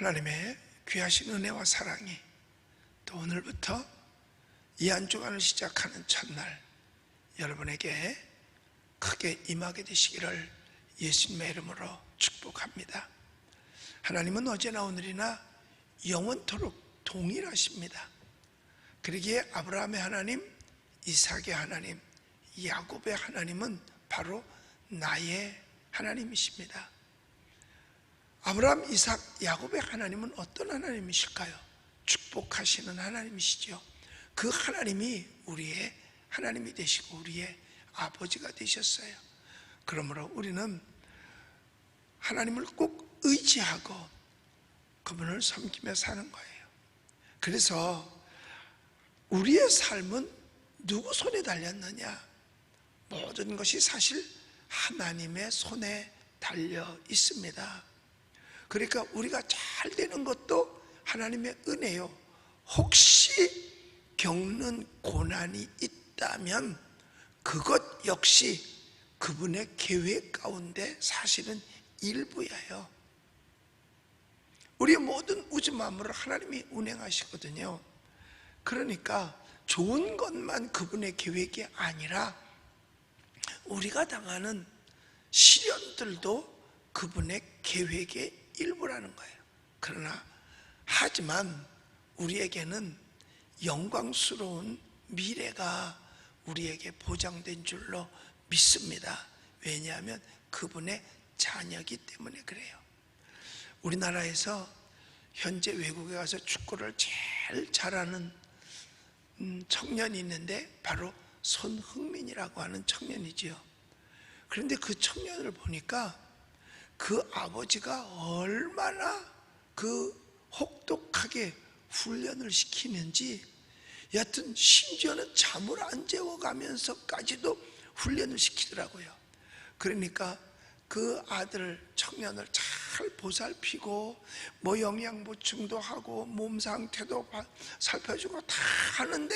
하나님의 귀하신 은혜와 사랑이 또 오늘부터 이 한 주간을 시작하는 첫날 여러분에게 크게 임하게 되시기를 예수님의 이름으로 축복합니다. 하나님은 어제나 오늘이나 영원토록 동일하십니다. 그러기에 아브라함의 하나님, 이삭의 하나님, 야곱의 하나님은 바로 나의 하나님이십니다. 아브라함, 이삭, 야곱의 하나님은 어떤 하나님이실까요? 축복하시는 하나님이시죠. 그 하나님이 우리의 하나님이 되시고 우리의 아버지가 되셨어요. 그러므로 우리는 하나님을 꼭 의지하고 그분을 섬기며 사는 거예요. 그래서 우리의 삶은 누구 손에 달렸느냐? 모든 것이 사실 하나님의 손에 달려 있습니다. 그러니까 우리가 잘 되는 것도 하나님의 은혜요. 혹시 겪는 고난이 있다면 그것 역시 그분의 계획 가운데 사실은 일부예요. 우리의 모든 우주 만물을 하나님이 운행하시거든요. 그러니까 좋은 것만 그분의 계획이 아니라 우리가 당하는 시련들도 그분의 계획의 일부라는 거예요. 그러나 하지만 우리에게는 영광스러운 미래가 우리에게 보장된 줄로 믿습니다. 왜냐하면 그분의 자녀기 때문에 그래요. 우리나라에서 현재 외국에 가서 축구를 제일 잘하는 음, 청년이 있는데 바로 손흥민이라고 하는 청년이지요. 그런데 그 청년을 보니까 그 아버지가 얼마나 그 혹독하게 훈련을 시키는지 여하튼 심지어는 잠을 안 재워가면서까지도 훈련을 시키더라고요. 그러니까 그 아들 청년을 잘 보살피고 뭐 영양 보충도 하고 몸 상태도 살펴주고 다 하는데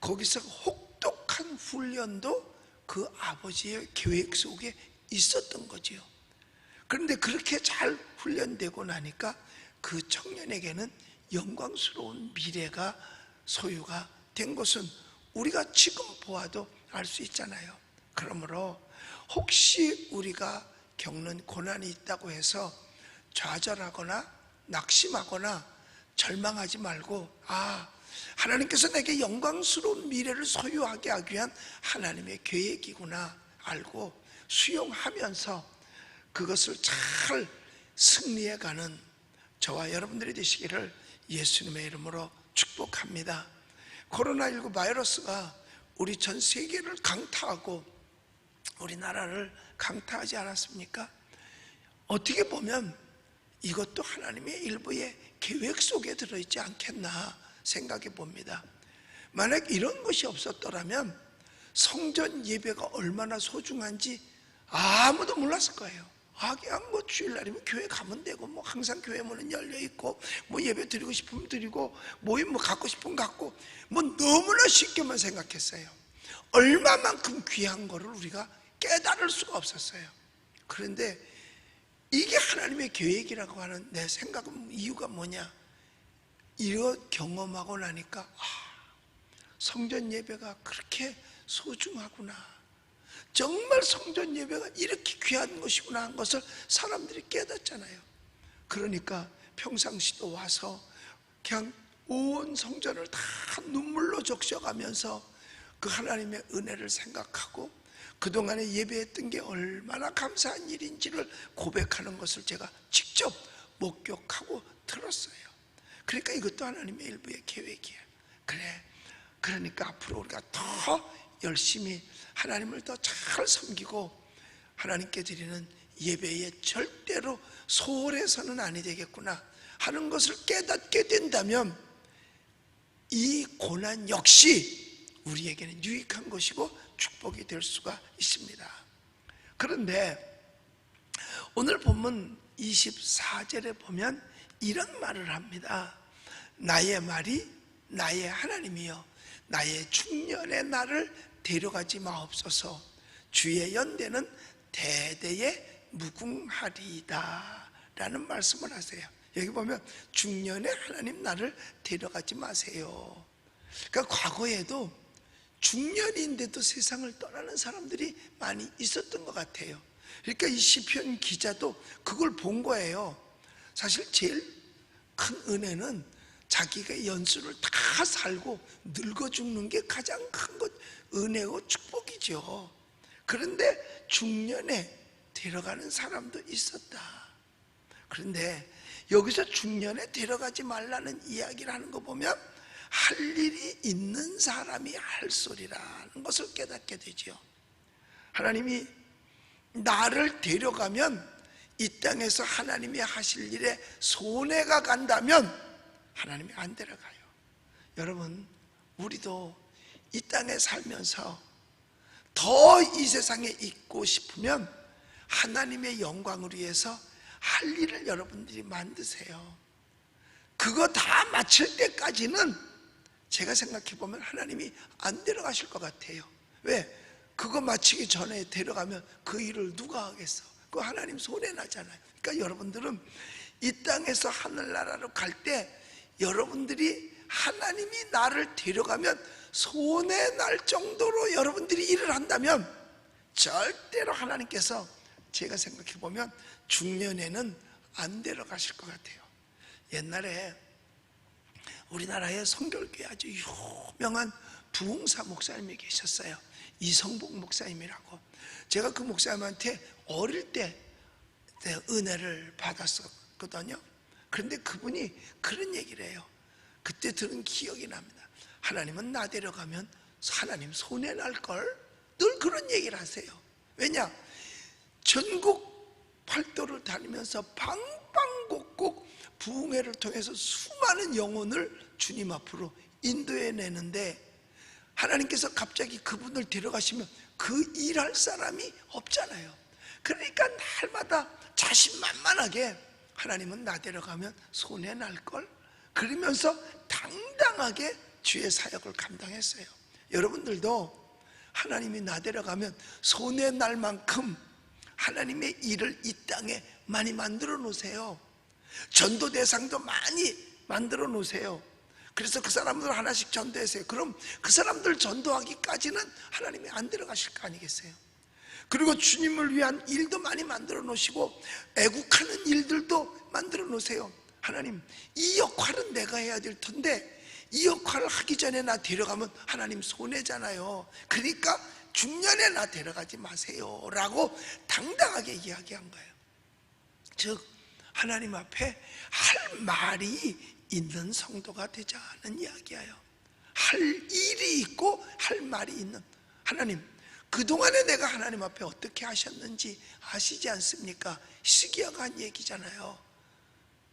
거기서 혹독한 훈련도 그 아버지의 계획 속에 있었던 거지요. 그런데 그렇게 잘 훈련되고 나니까 그 청년에게는 영광스러운 미래가 소유가 된 것은 우리가 지금 보아도 알 수 있잖아요. 그러므로 혹시 우리가 겪는 고난이 있다고 해서 좌절하거나 낙심하거나 절망하지 말고 아 하나님께서 내게 영광스러운 미래를 소유하게 하기 위한 하나님의 계획이구나 알고 수용하면서 그것을 잘 승리해 가는 저와 여러분들이 되시기를 예수님의 이름으로 축복합니다. 코로나19 바이러스가 우리 전 세계를 강타하고 우리나라를 강타하지 않았습니까? 어떻게 보면 이것도 하나님의 일부의 계획 속에 들어있지 않겠나 생각해 봅니다. 만약 이런 것이 없었더라면 성전 예배가 얼마나 소중한지 아무도 몰랐을 거예요. 아, 그냥 뭐 주일날이면 교회 가면 되고, 뭐 항상 교회 문은 열려 있고, 뭐 예배 드리고 싶으면 드리고, 모임 뭐 갖고 싶으면 갖고, 뭐 너무나 쉽게만 생각했어요. 얼마만큼 귀한 거를 우리가 깨달을 수가 없었어요. 그런데 이게 하나님의 계획이라고 하는 내 생각은 이유가 뭐냐? 이거 경험하고 나니까, 아, 성전 예배가 그렇게 소중하구나. 정말 성전 예배가 이렇게 귀한 것이구나 한 것을 사람들이 깨닫잖아요. 그러니까 평상시도 와서 그냥 온 성전을 다 눈물로 적셔가면서 그 하나님의 은혜를 생각하고 그동안에 예배했던 게 얼마나 감사한 일인지를 고백하는 것을 제가 직접 목격하고 들었어요. 그러니까 이것도 하나님의 일부의 계획이에요. 그래. 그러니까 앞으로 우리가 더 열심히 하나님을 더 잘 섬기고 하나님께 드리는 예배에 절대로 소홀해서는 아니 되겠구나 하는 것을 깨닫게 된다면 이 고난 역시 우리에게는 유익한 것이고 축복이 될 수가 있습니다. 그런데 오늘 본문 24절에 보면 이런 말을 합니다. 나의 말이 나의 하나님이여 나의 중년의 나를 데려가지 마옵소서 주의 연대는 대대에 무궁하리이다 라는 말씀을 하세요 여기 보면 중년에 하나님 나를 데려가지 마세요. 그러니까 과거에도 중년인데도 세상을 떠나는 사람들이 많이 있었던 것 같아요. 그러니까 이 시편 기자도 그걸 본 거예요. 사실 제일 큰 은혜는 자기가 연수를 다 살고 늙어 죽는 게 가장 큰 것, 은혜고 축복이죠. 그런데 중년에 데려가는 사람도 있었다. 그런데 여기서 중년에 데려가지 말라는 이야기를 하는 거 보면 할 일이 있는 사람이 할 소리라는 것을 깨닫게 되죠. 하나님이 나를 데려가면 이 땅에서 하나님이 하실 일에 손해가 간다면 하나님이 안 데려가요. 여러분, 우리도 이 땅에 살면서 더 이 세상에 있고 싶으면 하나님의 영광을 위해서 할 일을 여러분들이 만드세요. 그거 다 마칠 때까지는 제가 생각해 보면 하나님이 안 데려가실 것 같아요. 왜? 그거 마치기 전에 데려가면 그 일을 누가 하겠어? 그 하나님 손해 나잖아요. 그러니까 여러분들은 이 땅에서 하늘나라로 갈 때 여러분들이 하나님이 나를 데려가면 손해 날 정도로 여러분들이 일을 한다면 절대로 하나님께서 제가 생각해 보면 중년에는 안 데려가실 것 같아요. 옛날에 우리나라에 성결교회 아주 유명한 부흥사 목사님이 계셨어요. 이성복 목사님이라고. 제가 그 목사님한테 어릴 때 은혜를 받았었거든요. 그런데 그분이 그런 얘기를 해요. 그때 들은 기억이 납니다. 하나님은 나 데려가면 하나님 손해 날걸? 늘 그런 얘기를 하세요. 왜냐? 전국 팔도를 다니면서 방방곡곡 부흥회를 통해서 수많은 영혼을 주님 앞으로 인도해 내는데 하나님께서 갑자기 그분을 데려가시면 그 일할 사람이 없잖아요. 그러니까 날마다 자신만만하게 하나님은 나 데려가면 손해 날걸? 그러면서 당당하게 주의 사역을 감당했어요. 여러분들도 하나님이 나 데려가면 손해 날 만큼 하나님의 일을 이 땅에 많이 만들어 놓으세요. 전도 대상도 많이 만들어 놓으세요. 그래서 그 사람들 하나씩 전도하세요. 그럼 그 사람들 전도하기까지는 하나님이 안 들어가실 거 아니겠어요? 그리고 주님을 위한 일도 많이 만들어 놓으시고 애국하는 일들도 만들어 놓으세요. 하나님, 이 역할은 내가 해야 될 텐데 이 역할을 하기 전에 나 데려가면 하나님 손해잖아요. 그러니까 중년에 나 데려가지 마세요. 라고 당당하게 이야기한 거예요. 즉, 하나님 앞에 할 말이 있는 성도가 되자는 이야기예요. 할 일이 있고 할 말이 있는 하나님. 그동안에 내가 하나님 앞에 어떻게 하셨는지 아시지 않습니까? 시기야가 한 얘기잖아요.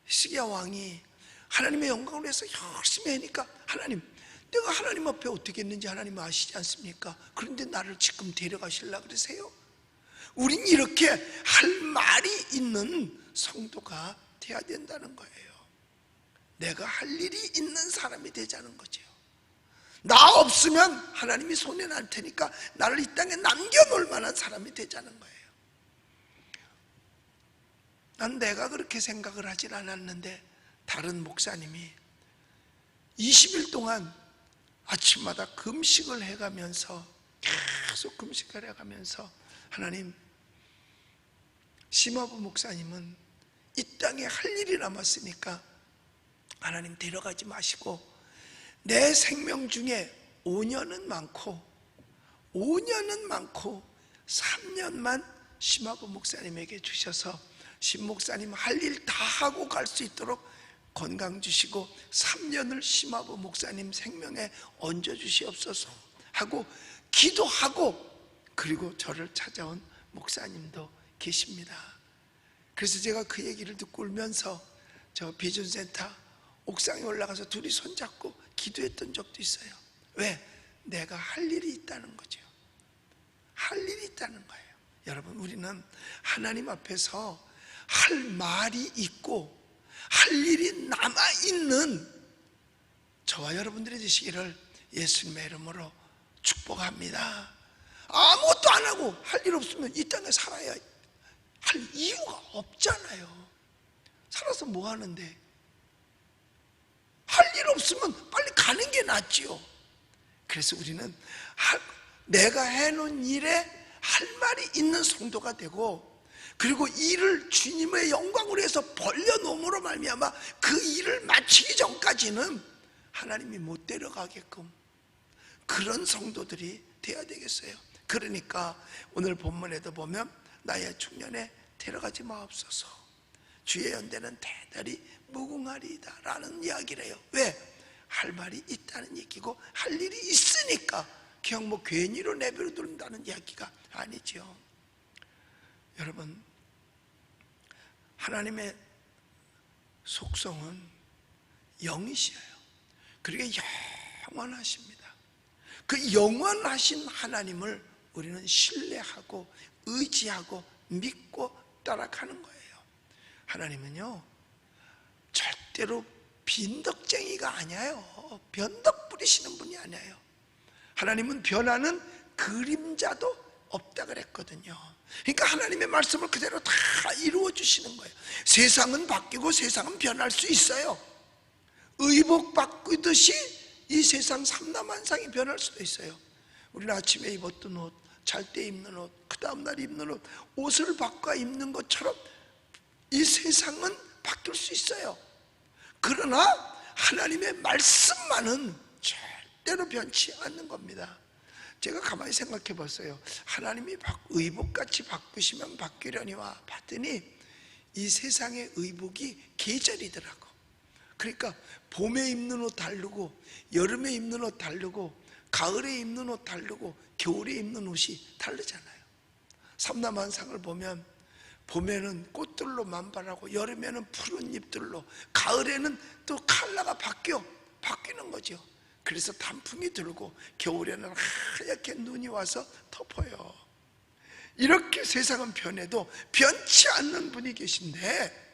시기야 왕이 하나님의 영광을 위해서 열심히 하니까 하나님 내가 하나님 앞에 어떻게 했는지 하나님 아시지 않습니까? 그런데 나를 지금 데려가실라 그러세요? 우린 이렇게 할 말이 있는 성도가 돼야 된다는 거예요. 내가 할 일이 있는 사람이 되자는 거죠. 나 없으면 하나님이 손해 날 테니까 나를 이 땅에 남겨놓을 만한 사람이 되자는 거예요. 난 내가 그렇게 생각을 하진 않았는데 다른 목사님이 20일 동안 아침마다 금식을 해가면서 계속 금식을 해가면서 하나님 심화부 목사님은 이 땅에 할 일이 남았으니까 하나님 데려가지 마시고 내 생명 중에 5년은 많고 5년은 많고 3년만 심화부 목사님에게 주셔서 심 목사님 할 일 다 하고 갈 수 있도록 건강 주시고 3년을 심화부 목사님 생명에 얹어 주시옵소서 하고 기도하고 그리고 저를 찾아온 목사님도 계십니다. 그래서 제가 그 얘기를 듣고 울면서 저 비전센터 옥상에 올라가서 둘이 손잡고 기도했던 적도 있어요. 왜? 내가 할 일이 있다는 거죠. 할 일이 있다는 거예요. 여러분, 우리는 하나님 앞에서 할 말이 있고 할 일이 남아있는 저와 여러분들이 되시기를 예수님의 이름으로 축복합니다. 아무것도 안 하고 할 일 없으면 이 땅에 살아야 할 이유가 없잖아요. 살아서 뭐 하는데? 할 일 없으면 빨리 가는 게 낫지요. 그래서 우리는 할- 내가 해놓은 일에 할 말이 있는 성도가 되고 그리고 일을 주님의 영광으로 해서 벌려놓음으로 말미암아 그 일을 마치기 전까지는 하나님이 못 데려가게끔 그런 성도들이 돼야 되겠어요. 그러니까 오늘 본문에도 보면 나의 중년에 데려가지 마옵소서. 주의 연대는 대단히 무궁하리이다 라는 이야기를 해요. 왜? 할 말이 있다는 얘기고 할 일이 있으니까 그냥 뭐 괜히로 내버려 둔다는 이야기가 아니죠. 여러분 하나님의 속성은 영이시여요. 그리고 영원하십니다. 그 영원하신 하나님을 우리는 신뢰하고 의지하고 믿고 따라가는 거예요. 하나님은요, 절대로 빈덕쟁이가 아니에요. 변덕 부리시는 분이 아니에요. 하나님은 변하는 그림자도 없다 그랬거든요. 그러니까 하나님의 말씀을 그대로 다 이루어 주시는 거예요. 세상은 바뀌고 세상은 변할 수 있어요. 의복 바꾸듯이 이 세상 삼라만상이 변할 수도 있어요. 우리는 아침에 입었던 옷, 잘 때 입는 옷, 그 다음날 입는 옷, 옷을 바꿔 입는 것처럼 이 세상은 바뀔 수 있어요. 그러나 하나님의 말씀만은 절대로 변치 않는 겁니다. 제가 가만히 생각해 봤어요. 하나님이 바- 의복같이 바꾸시면 바뀌려니와 봤더니 이 세상의 의복이 계절이더라고. 그러니까 봄에 입는 옷 다르고 여름에 입는 옷 다르고 가을에 입는 옷 다르고 겨울에 입는 옷이 다르잖아요. 삼남한상을 보면 봄에는 꽃들로 만발하고 여름에는 푸른 잎들로 가을에는 또 컬러가 바뀌어 바뀌는 거죠. 그래서 단풍이 들고 겨울에는 하얗게 눈이 와서 덮어요. 이렇게 세상은 변해도 변치 않는 분이 계신데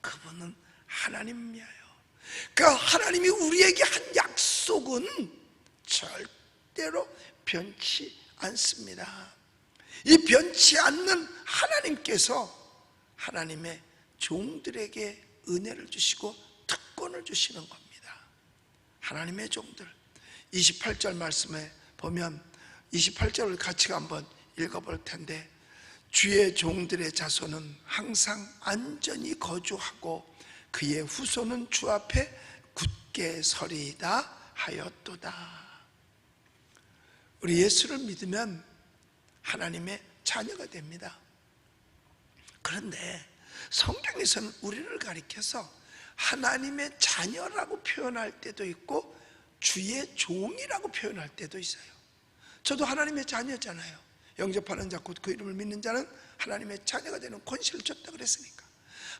그분은 하나님이에요. 그러니까 하나님이 우리에게 한 약속은 절대로 변치 않습니다. 이 변치 않는 하나님께서 하나님의 종들에게 은혜를 주시고 특권을 주시는 겁니다. 하나님의 종들 28절 말씀에 보면 28절을 같이 한번 읽어볼 텐데 주의 종들의 자손은 항상 안전히 거주하고 그의 후손은 주 앞에 굳게 서리이다 하였도다. 우리 예수를 믿으면 하나님의 자녀가 됩니다. 그런데 성경에서는 우리를 가리켜서 하나님의 자녀라고 표현할 때도 있고 주의 종이라고 표현할 때도 있어요. 저도 하나님의 자녀잖아요. 영접하는 자 곧 그 이름을 믿는 자는 하나님의 자녀가 되는 권세를 줬다 그랬으니까.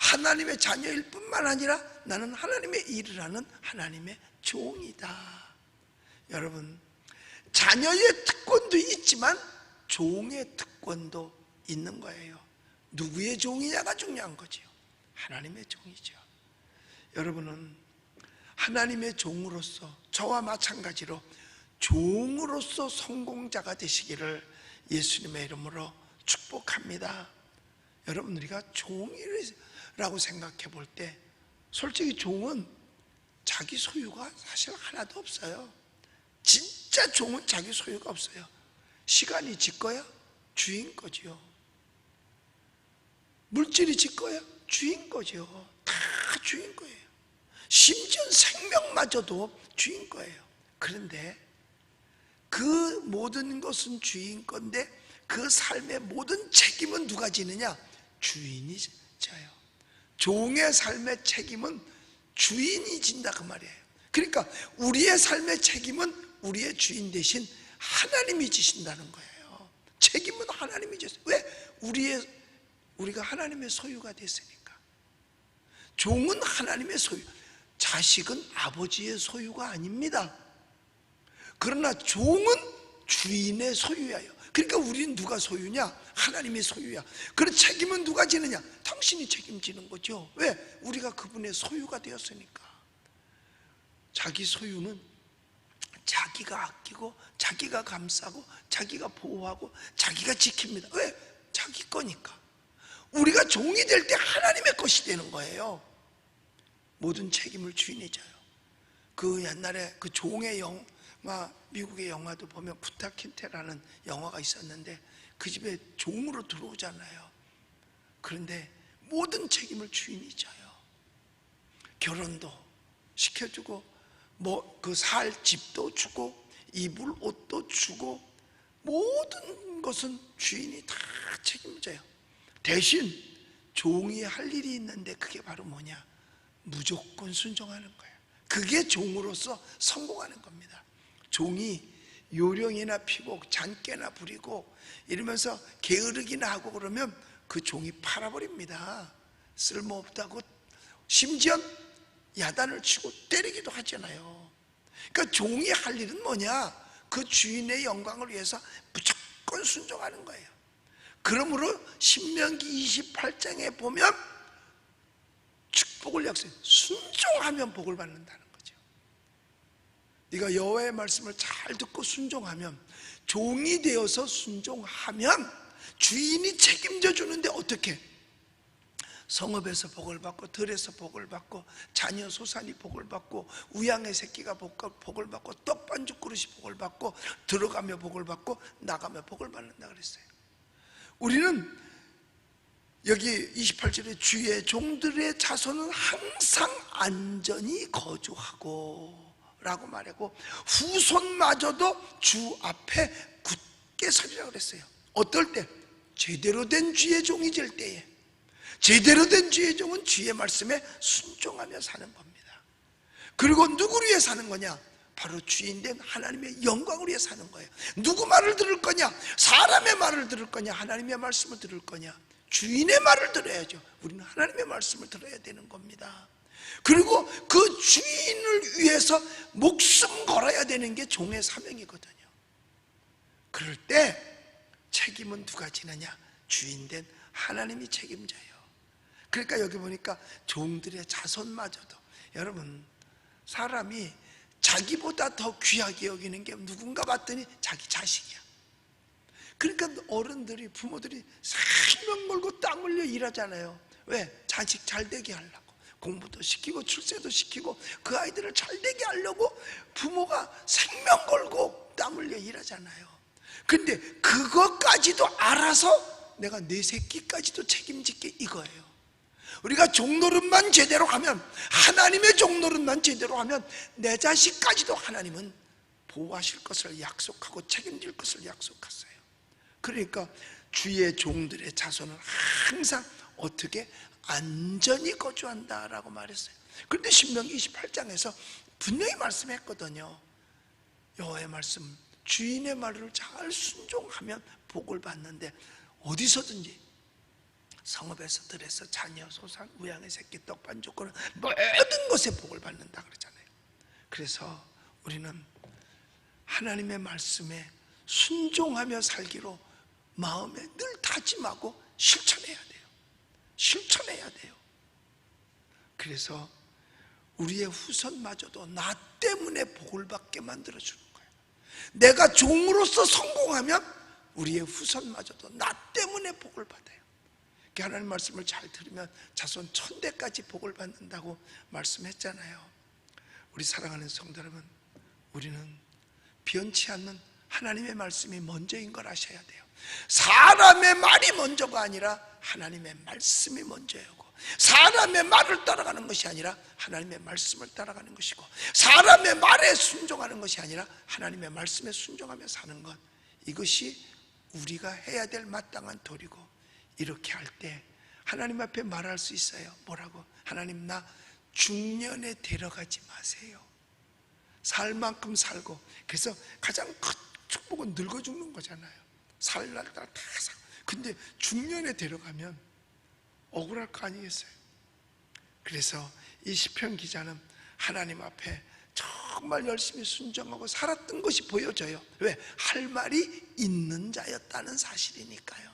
하나님의 자녀일 뿐만 아니라 나는 하나님의 일을 하는 하나님의 종이다. 여러분, 자녀의 특권도 있지만 종의 특권도 있는 거예요. 누구의 종이냐가 중요한 거지요. 하나님의 종이죠. 여러분은 하나님의 종으로서 저와 마찬가지로 종으로서 성공자가 되시기를 예수님의 이름으로 축복합니다. 여러분 우리가 종이라고 생각해 볼 때 솔직히 종은 자기 소유가 사실 하나도 없어요. 진짜 종은 자기 소유가 없어요. 시간이 지 거야? 주인 거지요. 물질이 지 거야? 주인 거죠. 다 주인 거예요. 심지어 생명마저도 주인 거예요. 그런데 그 모든 것은 주인 건데 그 삶의 모든 책임은 누가 지느냐? 주인이 져요. 종의 삶의 책임은 주인이 진다 그 말이에요. 그러니까 우리의 삶의 책임은 우리의 주인 대신 하나님이 지신다는 거예요. 책임은 하나님이 지어요. 왜? 우리의 우리가 하나님의 소유가 됐으니까. 종은 하나님의 소유, 자식은 아버지의 소유가 아닙니다. 그러나 종은 주인의 소유예요. 그러니까 우리는 누가 소유냐? 하나님의 소유야. 그런 책임은 누가 지느냐? 당신이 책임지는 거죠. 왜? 우리가 그분의 소유가 되었으니까. 자기 소유는 자기가 아끼고, 자기가 감싸고, 자기가 보호하고, 자기가 지킵니다. 왜? 자기 거니까. 우리가 종이 될 때 하나님의 것이 되는 거예요. 모든 책임을 주인이 져요. 그 옛날에 그 종의 영화, 미국의 영화도 보면 부타킨테라는 영화가 있었는데 그 집에 종으로 들어오잖아요. 그런데 모든 책임을 주인이 져요. 결혼도 시켜주고 뭐 그 살 집도 주고 입을 옷도 주고 모든 것은 주인이 다 책임져요. 대신 종이 할 일이 있는데 그게 바로 뭐냐? 무조건 순종하는 거예요. 그게 종으로서 성공하는 겁니다. 종이 요령이나 피고 잔깨나 부리고 이러면서 게으르기나 하고 그러면 그 종이 팔아버립니다. 쓸모없다고 심지어 야단을 치고 때리기도 하잖아요. 그러니까 종이 할 일은 뭐냐? 그 주인의 영광을 위해서 무조건 순종하는 거예요. 그러므로 신명기 28장에 보면 축복을 약속해 순종하면 복을 받는다는 거죠. 네가 여호와의 말씀을 잘 듣고 순종하면 종이 되어서 순종하면 주인이 책임져 주는데 어떻게? 성읍에서 복을 받고 들에서 복을 받고 자녀 소산이 복을 받고 우양의 새끼가 복- 복을 받고 떡 반죽 그릇이 복을 받고 들어가며 복을 받고 나가며 복을 받는다 그랬어요. 우리는 여기 28절에 주의 종들의 자손은 항상 안전히 거주하고 라고 말하고 후손마저도 주 앞에 굳게 서리라 그랬어요 어떨 때? 제대로 된 주의 종이 될 때에 제대로 된 주의 종은 주의 말씀에 순종하며 사는 겁니다 그리고 누구를 위해 사는 거냐? 바로 주인 된 하나님의 영광을 위해 사는 거예요. 누구 말을 들을 거냐? 사람의 말을 들을 거냐? 하나님의 말씀을 들을 거냐? 주인의 말을 들어야죠. 우리는 하나님의 말씀을 들어야 되는 겁니다. 그리고 그 주인을 위해서 목숨 걸어야 되는 게 종의 사명이거든요. 그럴 때 책임은 누가 지느냐? 주인 된 하나님이 책임져요. 그러니까 여기 보니까 종들의 자손마저도 여러분 사람이 자기보다 더 귀하게 여기는 게 누군가 봤더니 자기 자식이야. 그러니까 어른들이 부모들이 생명 걸고 땀 흘려 일하잖아요. 왜? 자식 잘 되게 하려고. 공부도 시키고 출세도 시키고 그 아이들을 잘 되게 하려고 부모가 생명 걸고 땀 흘려 일하잖아요. 근데 그것까지도 알아서 내가 내 새끼까지도 책임질게 이거예요. 우리가 종노릇만 제대로 하면 하나님의 종노릇만 제대로 하면 내 자식까지도 하나님은 보호하실 것을 약속하고 책임질 것을 약속했어요. 그러니까 주의 종들의 자손은 항상 어떻게 안전히 거주한다라고 말했어요. 그런데 신명기 28장에서 분명히 말씀했거든요. 여호와의 말씀, 주인의 말을 잘 순종하면 복을 받는데 어디서든지 성읍에서 들에서 자녀 소산 우양의 새끼 떡 반죽거는 모든 것에 복을 받는다 그러잖아요. 그래서 우리는 하나님의 말씀에 순종하며 살기로 마음에 늘 다짐하고 실천해야 돼요. 실천해야 돼요. 그래서 우리의 후손마저도 나 때문에 복을 받게 만들어 주는 거예요. 내가 종으로서 성공하면 우리의 후손마저도 나 때문에 복을 받아요. 이렇게 하나님 말씀을 잘 들으면 자손 천대까지 복을 받는다고 말씀했잖아요. 우리 사랑하는 성도 여러분, 우리는 변치 않는 하나님의 말씀이 먼저인 걸 아셔야 돼요. 사람의 말이 먼저가 아니라 하나님의 말씀이 먼저이고 사람의 말을 따라가는 것이 아니라 하나님의 말씀을 따라가는 것이고 사람의 말에 순종하는 것이 아니라 하나님의 말씀에 순종하며 사는 것 이것이 우리가 해야 될 마땅한 도리고 이렇게 할 때 하나님 앞에 말할 수 있어요. 뭐라고? 하나님 나 중년에 데려가지 마세요. 살 만큼 살고 그래서 가장 큰 축복은 늙어 죽는 거잖아요. 살날 다 사. 근데 중년에 데려가면 억울할 거 아니겠어요? 그래서 이 시편 기자는 하나님 앞에 정말 열심히 순종하고 살았던 것이 보여져요. 왜? 할 말이 있는 자였다는 사실이니까요.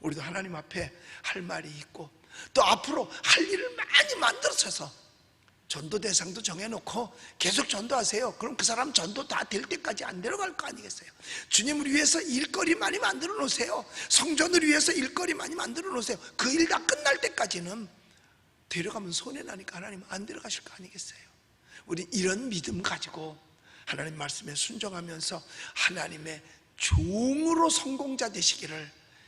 우리도 하나님 앞에 할 말이 있고 또 앞으로 할 일을 많이 만들어서 전도 대상도 정해놓고 계속 전도하세요. 그럼 그 사람 전도 다 될 때까지 안 데려갈 거 아니겠어요? 주님을 위해서 일거리 많이 만들어 놓으세요. 성전을 위해서 일거리 많이 만들어 놓으세요. 그 일 다 끝날 때까지는 데려가면 손해 나니까 하나님 안 데려가실 거 아니겠어요? 우리 이런 믿음 가지고 하나님 말씀에 순종하면서 하나님의 종으로 성공자 되시기를